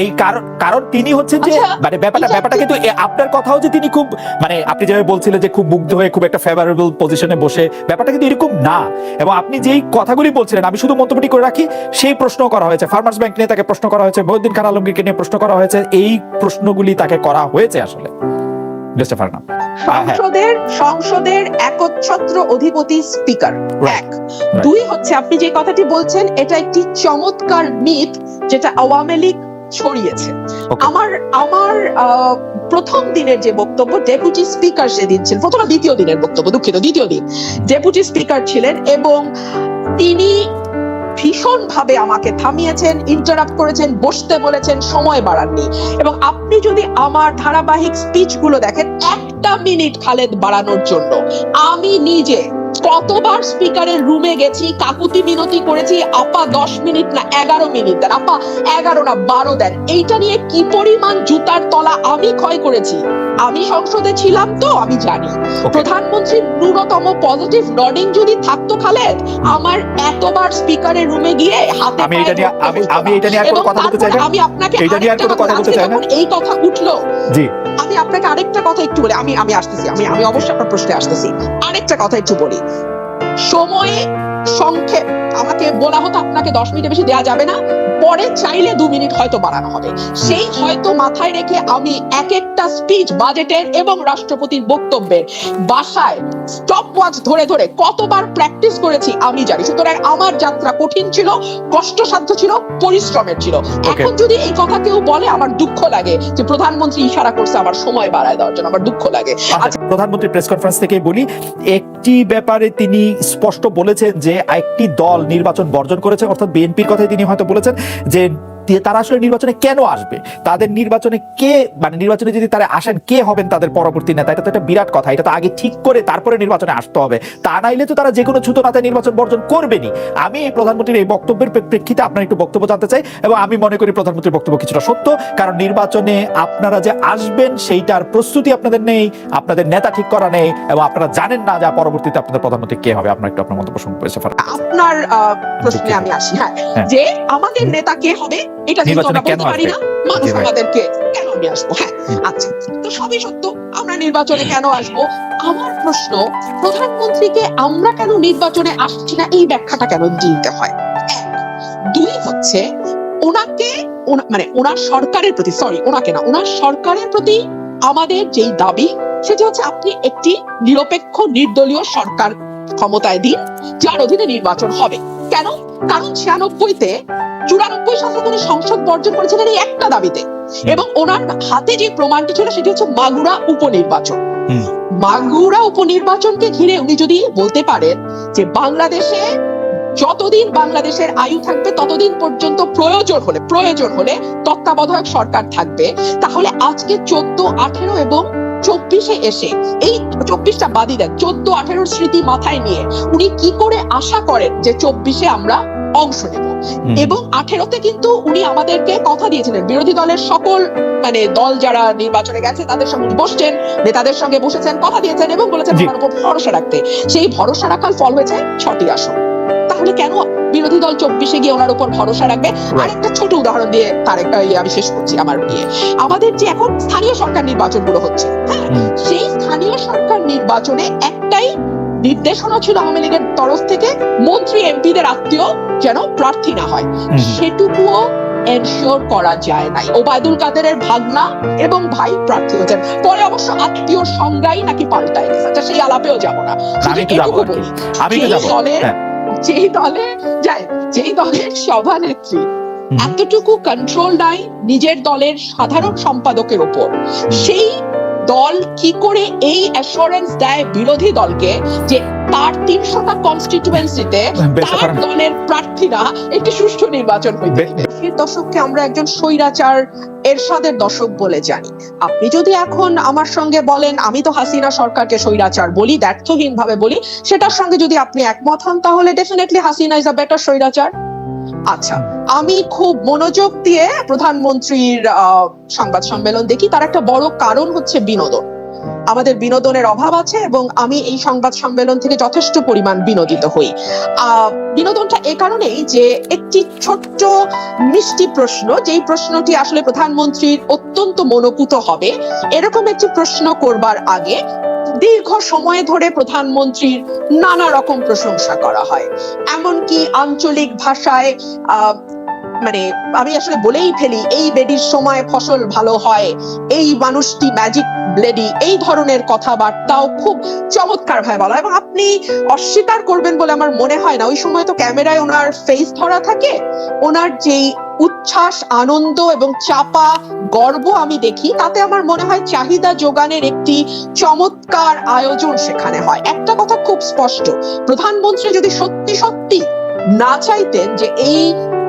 এই কারণ কারণ তিনি হচ্ছেন যে আচ্ছা, মানে ব্যাপারটা ব্যাপারটা কিন্তু আপনার কথাও যে তিনি খুব মানে আপনি যেভাবে বলছিলেন যে খুব মুগ্ধ হয়ে খুব একটা ফেভারেবল পজিশনে বসে ব্যাপারটা কিন্তু এরকম না। এবং আপনি যেই কথাগুলি বলছিলেন আমি শুধু মন্তব্যটি করে রাখি সেই প্রশ্ন করা হয়েছে ফার্মার্স ব্যাংক নিয়ে তাকে প্রশ্ন করা হয়েছে মহিউদ্দিন খান আলমগীরকে নিয়ে প্রশ্ন করা হয়েছে এই প্রশ্নগুলি তাকে করা হয়েছে আসলে। হ্যাঁ। সংসদের সংসদের একচ্ছত্র অধিপতি স্পিকার এক। দুই হচ্ছে আপনি যে কথাটি বলছেন এটা একটি চমৎকার মিথ যেটা আওয়ামী লীগ ছড়িয়েছে। আমার আমার প্রথম দিনের যে বক্তব্য ডেপুটি স্পিকার সেদিন ছিলেন প্রথম দ্বিতীয় দিনের বক্তব্য দুঃখিত দ্বিতীয় দিন। ডেপুটি স্পিকার ছিলেন এবং তিনি ভীষণ ভাবে আমাকে থামিয়েছেন ইন্টারাপ্ট করেছেন বসতে বলেছেন সময় বাড়াননি। এবং আপনি যদি আমার ধারাবাহিক স্পিচগুলো দেখেন একটা মিনিট খালেদ বাড়ানোর জন্য আমি নিজে কতবার স্পিকারের রুমে গেছি কাকুতি মিনতি করেছি আপা দশ মিনিট না এগারো মিনিট দেন আপা এগারো না বারো দেন এইটা নিয়ে কি পরিমাণ জুতার তলা আমি ক্ষয় করেছি? আমি সংসদে ছিলাম তো আমি জানি। প্রধানমন্ত্রীর ন্যূনতম পজিটিভ নডিং যদি থাকতো খালেদ আমার এতবার স্পিকারের রুমে গিয়ে হাতে আমি এটা নিয়ে আমি। এটা নিয়ে কথা বলতে চাই আমি আপনাকে এটা নিয়ে কথা বলতে চাই না। এই কথা উঠল। জি। আমি আপনাকে আরেকটা কথা একটু বলি, আমি আমি আসতেছি, আমি আমি অবশ্যই আপনার প্রশ্নে আসতেছি। আরেকটা কথা একটু বলি। সময়ে সংক্ষেপ, আমাকে বলা হতো আপনাকে দশ মিনিটের বেশি দেওয়া যাবে না, পরে চাইলে দু মিনিট হয়তো বাড়ানো হবে। সেই হয়তো মাথায় রেখে আমি এক একটা স্পিচ বাজেটের এবং রাষ্ট্রপতির বক্তব্যের বাসায় স্টপ ওয়াচ ধরে ধরে কতবার প্র্যাকটিস করেছি আমি জানি। সুতরাং আমার যাত্রা কঠিন ছিল কষ্টসাধ্য ছিল পরিশ্রমের ছিল। এখন যদি এই কথা কেউ বলে আমার দুঃখ লাগে যে প্রধানমন্ত্রী ইশারা করছে আমার সময় বাড়ায় দেওয়ার জন্য আমার দুঃখ লাগে। আচ্ছা প্রধানমন্ত্রী প্রেস কনফারেন্স থেকে বলি একটি ব্যাপারে তিনি স্পষ্ট বলেছেন যে একটি দল নির্বাচন বর্জন করেছে অর্থাৎ বিএনপির কথাই তিনি হয়তো বলেছেন যে তারা আসলে নির্বাচনে কেন আসবে? তাদের নির্বাচনে কে মানে নির্বাচনে যদি তারা আসেন কে হবেন তাদের পরবর্তী নেতা? এটা তো একটা বিরাট কথা। এটা তো আগে ঠিক করে তারপরে নির্বাচনে আসতে হবে। তা নাইলে তো তারা যে কোনো ছুতো নাতে নির্বাচন বর্জন করবেনি আমি এই প্রধানমন্ত্রীর এই বক্তব্যের প্রেক্ষিতে আপনার একটু বক্তব্য জানতে চাই এবং আমি মনে করি প্রধানমন্ত্রীর বক্তব্য কিছুটা সত্য। কারণ নির্বাচনে আপনারা যে আসবেন সেইটার প্রস্তুতি আপনাদের নেই আপনাদের নেতা ঠিক করা নেই এবং আপনারা জানেন না যে পরবর্তীতে আপনাদের প্রধানমন্ত্রী কে হবে। আপনার একটু আপনার মন্তব্য শুনতে আপনার প্রশ্নে আমি আসি হ্যাঁ হ্যাঁ। যে আমাদের নেতা কে হবে? এটা নির্বাচনে আমরা কেন বলতে পারি না মানুষ আমাদেরকে কেন আমি আসব? হ্যাঁ আচ্ছা। তো সবই সত্য আমরা নির্বাচনে কেন আসব? আমার প্রশ্ন প্রধানমন্ত্রীকে আমরা কেন নির্বাচনে আসছি না? এই ব্যাখ্যাটা কেন দিতে হয়? এক দুই হচ্ছে ওনাকে মানে ওনার সরকারের প্রতি সরি ওনাকে না ওনার সরকারের প্রতি আমাদের যেই দাবি সেটা হচ্ছে আপনি একটি নিরপেক্ষ নির্দলীয় সরকার ক্ষমতায় দিন যার অধীনে নির্বাচন হবে। কেন? কারণ ছিয়ানব্বইতে চুরানব্বই সালে তিনি সংসদ বর্জন করেছিলেন এই একটা দাবিতে। এবং ওনার হাতে যে প্রমাণটি ছিল সেটি হচ্ছে মাগুরা উপনির্বাচন। মাগুরা উপনির্বাচনকে ঘিরে উনি যদি বলতে পারেন যে বাংলাদেশে যতদিন বাংলাদেশের আয়ু থাকবে ততদিন পর্যন্ত প্রয়োজন হলে প্রয়োজন হলে তত্ত্বাবধায়ক সরকার থাকবে তাহলে আজকে চোদ্দ আঠেরো এবং চব্বিশে এসে এই চব্বিশটা বাদই দেন চোদ্দ আঠেরোর স্মৃতি মাথায় নিয়ে উনি কি করে আশা করেন যে চব্বিশে আমরা অংশ নেব? এবং আঠেরোতে কিন্তু উনি আমাদেরকে কথা দিয়েছিলেন বিরোধী দলের সকল মানে দল যারা নির্বাচনে গেছে তাদের সঙ্গে বসছেন নেতাদের সঙ্গে বসেছেন কথা দিয়েছেন এবং বলেছেন। ওনার উপর ভরসা রাখতে। সেই ভরসা রাখার ফল হয়েছে ছটি আসন। তাহলে কেন বিরোধী দল চব্বিশে গিয়ে ওনার উপর ভরসা রাখবে। আরেকটা ছোট উদাহরণ দিয়ে তার একটা ইয়ে আমি শেষ করছি আমার বিয়ে। আমাদের যে এখন স্থানীয় সরকার নির্বাচনগুলো হচ্ছে হ্যাঁ? সেই স্থানীয় সরকার নির্বাচনে একটাই নির্দেশনা ছিল আওয়ামী লীগের তরফ থেকে মন্ত্রী এমপিদের আত্মীয় যেন প্রার্থী না হয়। সেটুকুও এনশিওর করা যায় নাই। ওবায়দুল কাদেরের ভাগনা এবং ভাই প্রার্থী হয়েছেন। পরে অবশ্য আত্মীয় সংজ্ঞাই নাকি পাল্টায় আচ্ছা সেই আলাপেও যাব না। আমি একটু একটু দলের হ্যাঁ। যেই দলে যায় যেই দলের সভানেত্রী নেত্রী এতটুকু কন্ট্রোল নাই নিজের দলের সাধারণ সম্পাদকের ওপর। সেই দল কি করে এই অ্যাসুরেন্স দেয় বিরোধী দলকে যে তার তিনশোটা কনস্টিটুয়েন্সিতে তার দলের প্রার্থীরা একটি সুষ্ঠু নির্বাচন হইতে আশির দশককে আমরা একজন স্বৈরাচার এরশাদের দশক বলে জানি। আপনি যদি এখন আমার সঙ্গে বলেন আমি তো হাসিনা সরকারকে স্বৈরাচার বলি ব্যর্থহীন ভাবে বলি সেটার সঙ্গে যদি আপনি একমত হন তাহলে definitely Hasina is a better স্বৈরাচার। আচ্ছা আমি খুব মনোযোগ দিয়ে প্রধানমন্ত্রীর সংবাদ সম্মেলন দেখি। তার একটা বড় কারণ হচ্ছে বিনোদন। আমাদের বিনোদনের অভাব আছে এবং আমি এই সংবাদ সম্মেলন থেকে যথেষ্ট পরিমাণ বিনোদিত হই। বিনোদনটা এ কারণেই যে একটি ছোট্ট মিষ্টি প্রশ্ন, যেই প্রশ্নটি আসলে প্রধানমন্ত্রীর অত্যন্ত মনোপুত হবে, এরকম একটি প্রশ্ন করবার আগে দীর্ঘ সময় ধরে প্রধানমন্ত্রীর নানা রকম প্রশংসা করা হয়। এমনকি আঞ্চলিক ভাষায় মানে আমি আসলে বলেই ফেলি, এই বেডির সময় ফসল ভালো হয়, এই মানুষটি ম্যাজিক ব্লেডি এই ধরনের কথাবার্তাও খুব চমৎকার ভাবে বলা এবং আপনি অস্বীকার করবেন বলে আমার মনে হয় না। ওই সময় তো ক্যামেরায় ওনার ফেস ধরা থাকে, ওনার যেই উচ্ছ্বাস, আনন্দ এবং চাপা, গর্ব আমি দেখি, তাতে আমার মনে হয় চাহিদা যোগানের একটি চমৎকার আয়োজন সেখানে হয়। একটা কথা খুব স্পষ্ট, প্রধানমন্ত্রী যদি সত্যি সত্যি না চাইতেন যে এই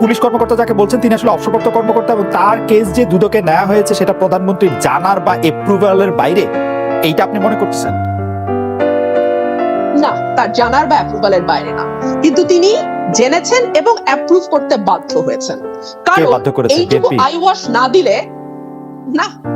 পুলিশ কর্মকর্তা যাকে বলছেন তিনি আসলে অবসরপ্রাপ্ত কর্মকর্তা এবং তার কেস যে দুদকে নেওয়া হয়েছে সেটা প্রধানমন্ত্রীর জানার বা এপ্রুভালের বাইরে এইটা আপনি মনে করতেছেন? না তার জানার বা অ্যাপ্রুভালের বাইরে না। কিন্তু তিনি জেনেছেন এবং অ্যাপ্রুভ করতে বাধ্য হয়েছেন। কারণ এইটুকু আইওয়াশ না দিলে না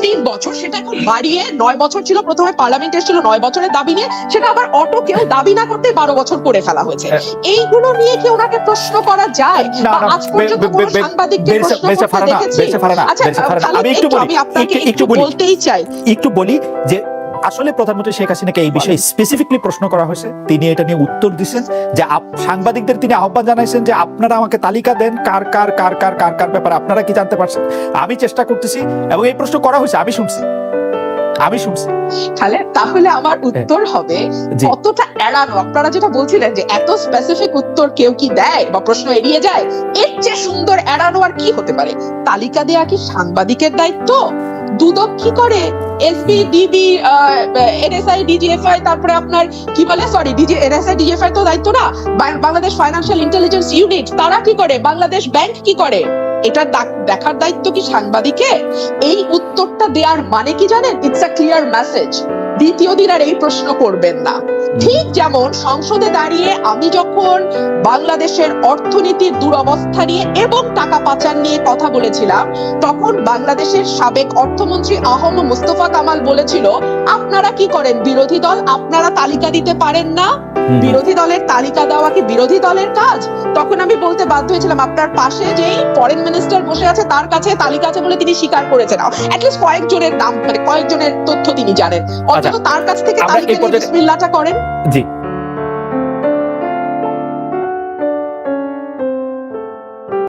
তিন বছর সেটা এখন বাড়িয়ে নয় বছর ছিল প্রথমে পার্লামেন্ট এসেছিল নয় বছরের দাবি নিয়ে সেটা আবার অটো কেউ দাবি না করতে বারো বছর করে ফেলা হয়েছে। হ্যাঁ। এইগুলো নিয়ে কি ওনাকে প্রশ্ন করা যায়? আজ পর্যন্ত কোনো সাংবাদিককে প্রশ্ন করতে দেখেছি? আচ্ছা আমি একটু। বলতেই চাই। একটু বলি যে আসলে প্রধানমন্ত্রী শেখ হাসিনাকে এই বিষয়ে স্পেসিফিকলি প্রশ্ন করা হয়েছে। তিনি এটা নিয়ে উত্তর দিচ্ছেন যে সাংবাদিকদের তিনি আহ্বান জানাইছেন যে আপনারা আমাকে তালিকা দেন কার কার কার কার কার কার ব্যাপারে। আপনারা কি জানতে পারছেন? আমি চেষ্টা করতেছি এবং এই প্রশ্ন করা হয়েছে আমি শুনছি। আমি শুনছি। তাহলে তাহলে আমার উত্তর হবে কতটা এড়ানো? আপনারা যেটা বলছিলেন যে এত স্পেসিফিক উত্তর কেউ কি দেয় বা প্রশ্ন এড়িয়ে যায় এর চেয়ে সুন্দর এড়ানো আর কি হতে পারে? তালিকা দেয়া কি সাংবাদিকের দায়িত্ব? দুদক কি করে এসবি ডিবি এনএসআই ডিজিএফআই তারপরে আপনার কি বলে? সরি ডিজি এনএসআই ডিজিএফআই তো দায়িত্ব না। বাংলাদেশ ফাইন্যান্সিয়াল ইন্টেলিজেন্স ইউনিট তারা কি করে? বাংলাদেশ ব্যাংক কি করে? এটা দেখার দায়িত্ব কি সাংবাদিকে? এই উত্তরটা দেওয়ার মানে কি জানেন? ইটস আ ক্লিয়ার মেসেজ দ্বিতীয় দিন আর এই প্রশ্ন করবেন না। ঠিক যেমন সংসদে দাঁড়িয়ে আমি যখন বাংলাদেশের অর্থনীতির দুরবস্থা নিয়ে এবং টাকা পাচার নিয়ে কথা বলেছিলাম, তখন বাংলাদেশের সাবেক অর্থমন্ত্রী আহম মুস্তফা কামাল বলেছিল, আপনারা কি করেন বিরোধী দল আপনারা তালিকা দিতে পারেন না। বিরোধী দলের তালিকা দেওয়া কি বিরোধী দলের কাজ? তখন আমি বলতে বাধ্য হয়েছিলাম আপনার পাশে যেই ফরেন মিনিস্টার বসে আছে তার কাছে তালিকা আছে বলে তিনি স্বীকার করেছেন। অ্যাটলিস্ট কয়েকজনের নাম মানে কয়েকজনের তথ্য তিনি জানেন। অন্তত তার কাছ থেকে তালিকা বিসমিল্লাহটা করেন। জি।